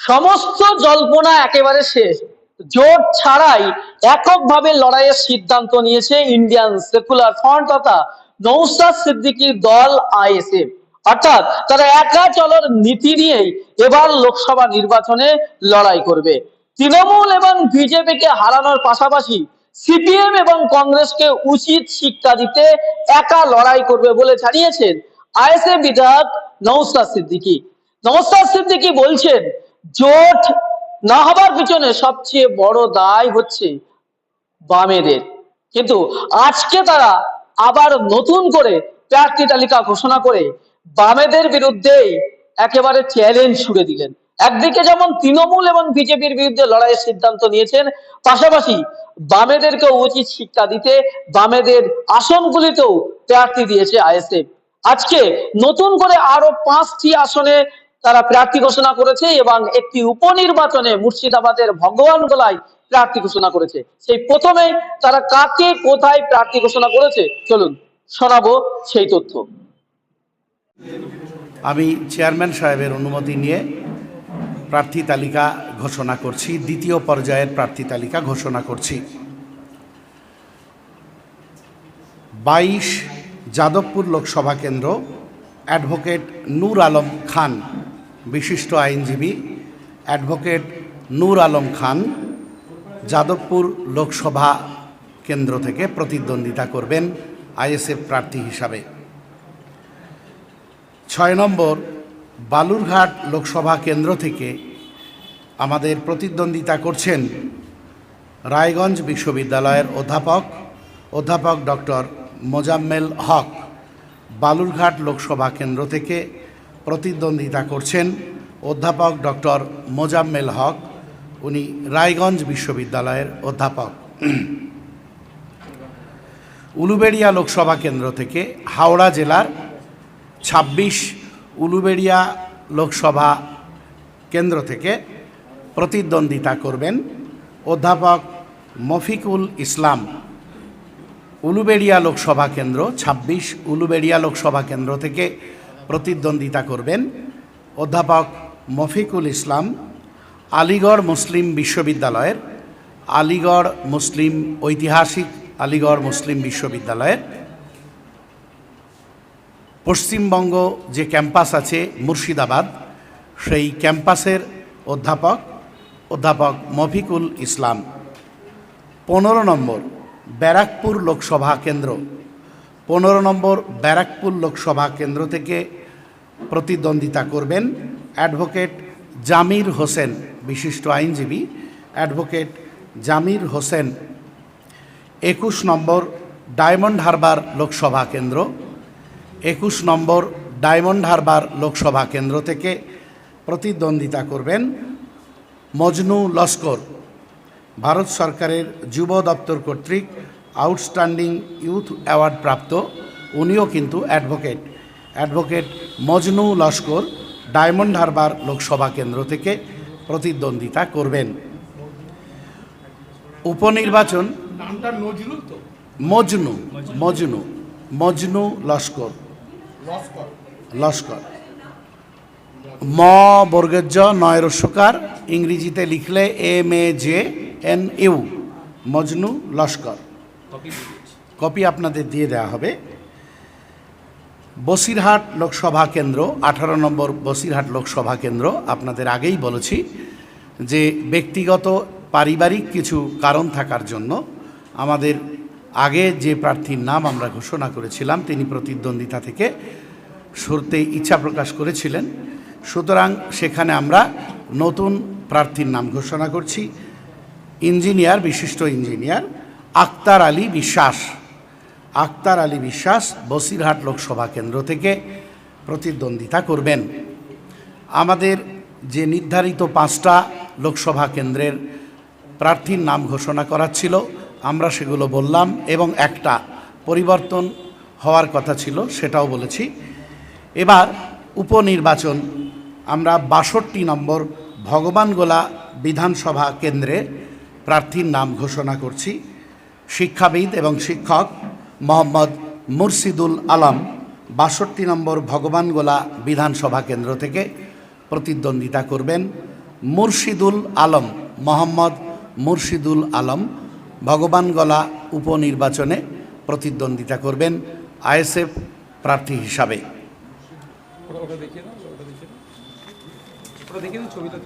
সমস্ত জল্পনা একেবারে শেষ। জোট ছাড়াই এককভাবে লড়াইয়ের সিদ্ধান্ত নিয়েছে ইন্ডিয়ান সেকুলার ফ্রন্ট তথা নৌসাদ সিদ্দিকীর দল আইএসএফ। অর্থাৎ তারা একা চলার নীতি নিয়েই এবার লোকসভা নির্বাচনে লড়াই করবে। তৃণমূল এবং বিজেপিকে হারানোর পাশাপাশি সিপিএম এবং কংগ্রেসকে উচিত শিক্ষা দিতে একা লড়াই করবে বলে জানিয়েছেন আইএসএফ বিধায়ক নৌসাদ সিদ্দিকী। নমস্কার সিদ্দিকি বলছেন জোট না হবার পিছনে সবচেয়ে বড় দায় হচ্ছে বামেদের। কিন্তু আজকে তারা আবার নতুন করে প্রার্থী তালিকা ঘোষণা করে বামেদের বিরুদ্ধেই একেবারে চ্যালেঞ্জ ছুড়ে দিলেন। একদিকে যেমন তৃণমূল এবং বিজেপির বিরুদ্ধে লড়াইয়ের সিদ্ধান্ত নিয়েছেন, পাশাপাশি বামেদেরকে উচিত শিক্ষা দিতে, বামেদের আসনগুলিতেও প্রার্থী দিয়েছে আইএসএফ। আজকে নতুন করে আরও পাঁচটি আসনে তারা প্রার্থী ঘোষণা করেছে এবং একটি উপনির্বাচনে মুর্শিদাবাদের ভগবান গোলায় প্রার্থী ঘোষণা করেছে। সেই প্রথমে তারা কাকে কোথায় প্রার্থী ঘোষণা করেছে? চলুন শোনাবো সেই তথ্য। আমি চেয়ারম্যান সাহেবের অনুমতি নিয়ে প্রার্থী তালিকা ঘোষণা করছি, দ্বিতীয় পর্যায়ের প্রার্থী তালিকা ঘোষণা করছি। বাইশ যাদবপুর লোকসভা কেন্দ্র অ্যাডভোকেট নূর আলম খান বিশিষ্ট আইনজীবী অ্যাডভোকেট নূর আলম খান যাদবপুর লোকসভা কেন্দ্র থেকে প্রতিদ্বন্দ্বিতা করবেন আইএসএফ প্রার্থী হিসাবে। ছয় নম্বর, বালুরঘাট লোকসভা কেন্দ্র থেকে আমাদের প্রতিদ্বন্দ্বিতা করছেন রায়গঞ্জ বিশ্ববিদ্যালয়ের অধ্যাপক অধ্যাপক ডক্টর মোজাম্মেল হক। বালুরঘাট লোকসভা কেন্দ্র থেকে প্রতিদ্বন্দ্বিতা করছেন অধ্যাপক ডক্টর মোজাম্মেল হক, উনি রায়গঞ্জ বিশ্ববিদ্যালয়ের অধ্যাপক। উলুবেড়িয়া লোকসভা কেন্দ্র থেকে হাওড়া জেলার ছাব্বিশ উলুবেড়িয়া লোকসভা কেন্দ্র থেকে প্রতিদ্বন্দ্বিতা করবেন অধ্যাপক মফিকুল ইসলাম। উলুবেড়িয়া লোকসভা কেন্দ্র, ছাব্বিশ উলুবেড়িয়া লোকসভা কেন্দ্র থেকে প্রতিদ্বন্দ্বিতা করবেন অধ্যাপক মফিকুল ইসলাম, আলিগড় মুসলিম বিশ্ববিদ্যালয়ের, আলিগড় মুসলিম ঐতিহাসিক আলিগড় মুসলিম বিশ্ববিদ্যালয়ের, পশ্চিমবঙ্গ যে ক্যাম্পাস আছে মুর্শিদাবাদ, সেই ক্যাম্পাসের অধ্যাপক অধ্যাপক মফিকুল ইসলাম। পনেরো নম্বর, ব্যারাকপুর লোকসভা কেন্দ্র। পনেরো নম্বর, ব্যারাকপুর লোকসভা কেন্দ্র থেকে প্রতিদ্বন্দ্বিতা করবেন অ্যাডভোকেট জামির হোসেন, বিশিষ্ট আইনজীবী। অ্যাডভোকেট জামির হোসেন, একুশ নম্বর ডায়মন্ড হারবার লোকসভা কেন্দ্র। একুশ নম্বর ডায়মন্ড হারবার লোকসভা কেন্দ্র থেকে প্রতিদ্বন্দ্বিতা করবেন মজনু লস্কর। ভারত সরকারের যুব দপ্তর কর্তৃক আউটস্ট্যান্ডিং ইউথ অ্যাওয়ার্ড প্রাপ্ত। উনিও কিন্তু advocate. Advocate Majnu Laskar Diamond Harbour Lok Sabha কেন্দ্র থেকে প্রতিদ্বন্দ্বিতা করবেন। উপনির্বাচন মজনু মজনু মজনু লস্কর। লস্কর। লস্কর। ম বর্গজ নয় রস্যকার ইংরেজিতে লিখলে M A J N U Majnu Laskar. Copy আপনাদের দিয়ে দেওয়া হবে। বসিরহাট লোকসভা কেন্দ্র, আঠারো নম্বর বসিরহাট লোকসভা কেন্দ্র, আপনাদের আগেই বলেছি যে ব্যক্তিগত, পারিবারিক কিছু কারণ থাকার জন্য আমাদের আগে যে প্রার্থীর নাম আমরা ঘোষণা করেছিলাম, তিনি প্রতিদ্বন্দ্বিতা থেকে সরতে ইচ্ছা প্রকাশ করেছিলেন। সুতরাং সেখানে আমরা নতুন প্রার্থীর নাম ঘোষণা করছি। ইঞ্জিনিয়ার, বিশিষ্ট ইঞ্জিনিয়ার আক্তার আলী বিশ্বাস আক্তার আলী বিশ্বাস বসিরহাট লোকসভা কেন্দ্র থেকে প্রতিদ্বন্দ্বিতা করবেন। আমাদের যে নির্ধারিত পাঁচটা লোকসভা কেন্দ্রের প্রার্থীর নাম ঘোষণা করা ছিল, আমরা সেগুলো বললাম এবং একটা পরিবর্তন হওয়ার কথা ছিল সেটাও বলেছি। এবার উপনির্বাচন, আমরা বাষট্টি নম্বর ভগবানগোলা বিধানসভা কেন্দ্রে প্রার্থীর নাম ঘোষণা করছি। শিক্ষাবিদ এবং শিক্ষক মোহাম্মদ মুর্শিদুল আলম, বাষট্টি নম্বর ভগবানগোলা বিধানসভা কেন্দ্র থেকে প্রতিদ্বন্দ্বিতা করবেন মুর্শিদুল আলম, মোহাম্মদ মুর্শিদুল আলম, ভগবানগলা উপনির্বাচনে প্রতিদ্বন্দ্বিতা করবেন আইএসএফ প্রার্থী হিসাবে। ছবিটা